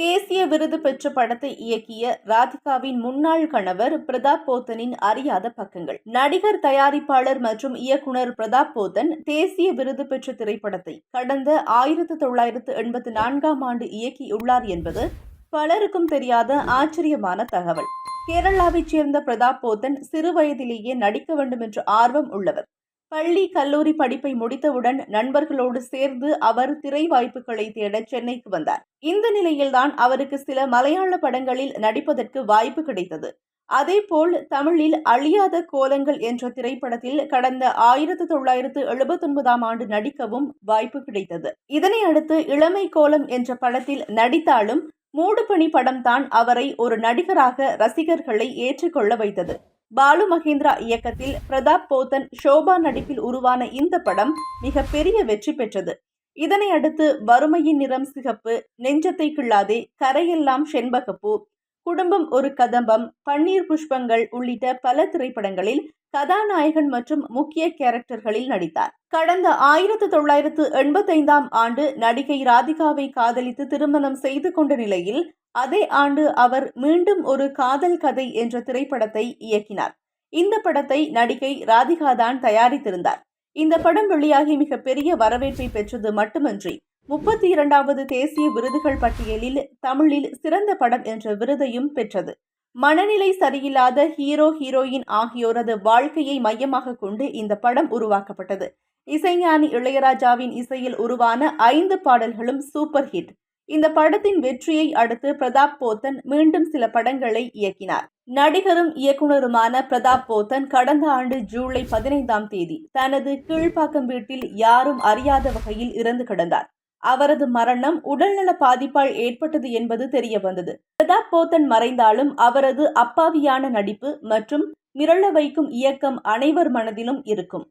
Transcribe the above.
தேசிய விருது பெற்ற படத்தை இயக்கிய ராதிகாவின் முன்னாள் கணவர் பிரதாப் போத்தனின் அறியாத பக்கங்கள். நடிகர் தயாரிப்பாளர் மற்றும் இயக்குனர் பிரதாப் போத்தன் தேசிய விருது பெற்ற திரைப்படத்தை கடந்த ஆயிரத்து தொள்ளாயிரத்து எண்பத்தி நான்காம் ஆண்டு இயக்கியுள்ளார் என்பது பலருக்கும் தெரியாத ஆச்சரியமான தகவல். கேரளாவைச் சேர்ந்த பிரதாப் போத்தன் சிறு வயதிலேயே நடிக்க வேண்டும் என்ற ஆர்வம் உள்ளவர். பள்ளி கல்லூரி படிப்பை முடித்தவுடன் நண்பர்களோடு சேர்ந்து அவர் திரை வாய்ப்புகளை தேட சென்னைக்கு வந்தார். இந்த நிலையில்தான் அவருக்கு சில மலையாள படங்களில் நடிப்பதற்கு வாய்ப்பு கிடைத்தது. அதேபோல் தமிழில் அழியாத கோலங்கள் என்ற திரைப்படத்தில் கடந்த ஆயிரத்து தொள்ளாயிரத்து எழுபத்தொன்பதாம் ஆண்டு நடிக்கவும் வாய்ப்பு கிடைத்தது. இதனை அடுத்து இளமை கோலம் என்ற படத்தில் நடித்தாலும் மூடுபனி படம்தான் அவரை ஒரு நடிகராக ரசிகர்களை ஏற்றுக்கொள்ள வைத்தது. பாலு மகேந்திரா இயக்கத்தில் பிரதாப் போத்தன் ஷோபா நடிப்பில் உருவான இந்த படம் மிக பெரிய வெற்றி பெற்றது. இதனை அடுத்து வறுமையின் நிறம் சிகப்பு நெஞ்சத்தை கிள்ளாதே கரையெல்லாம் செண்பகப்பூ குடும்பம் ஒரு கதம்பம் பன்னீர் புஷ்பங்கள் உள்ளிட்ட பல திரைப்படங்களில் கதாநாயகன் மற்றும் முக்கிய கேரக்டர்களில் நடித்தார். கடந்த ஆயிரத்து தொள்ளாயிரத்து எண்பத்தைந்தாம் ஆண்டு நடிகை ராதிகாவை காதலித்து திருமணம் செய்து கொண்ட நிலையில் அதே ஆண்டு அவர் மீண்டும் ஒரு காதல் கதை என்ற திரைப்படத்தை இயக்கினார். இந்த படத்தை நடிகை ராதிகா தான் தயாரித்திருந்தார். இந்த படம் வெளியாகி மிகப்பெரிய வரவேற்பை பெற்றது மட்டுமன்றி முப்பத்தி இரண்டாவது தேசிய விருதுகள் பட்டியலில் தமிழில் சிறந்த படம் என்ற விருதையும் பெற்றது. மனநிலை சரியில்லாத ஹீரோ ஹீரோயின் ஆகியோரது வாழ்க்கையை மையமாக கொண்டு இந்த படம் உருவாக்கப்பட்டது. இசைஞானி இளையராஜாவின் இசையில் உருவான ஐந்து பாடல்களும் சூப்பர் ஹிட். இந்த படத்தின் வெற்றியை அடுத்து பிரதாப் போத்தன் மீண்டும் சில படங்களை இயக்கினார். நடிகரும் இயக்குனருமான பிரதாப் போத்தன் கடந்த ஆண்டு ஜூலை பதினைந்தாம் தேதி தனது கீழ்ப்பாக்கம் வீட்டில் யாரும் அறியாத வகையில் இறந்து கிடந்தார். அவரது மரணம் உடல்நல பாதிப்பால் ஏற்பட்டது என்பது தெரிய வந்தது. பிரதாப் போத்தன் மறைந்தாலும் அவரது அப்பாவியான நடிப்பு மற்றும் மிரள வைக்கும் இயக்கம் அனைவர் மனதிலும் இருக்கும்.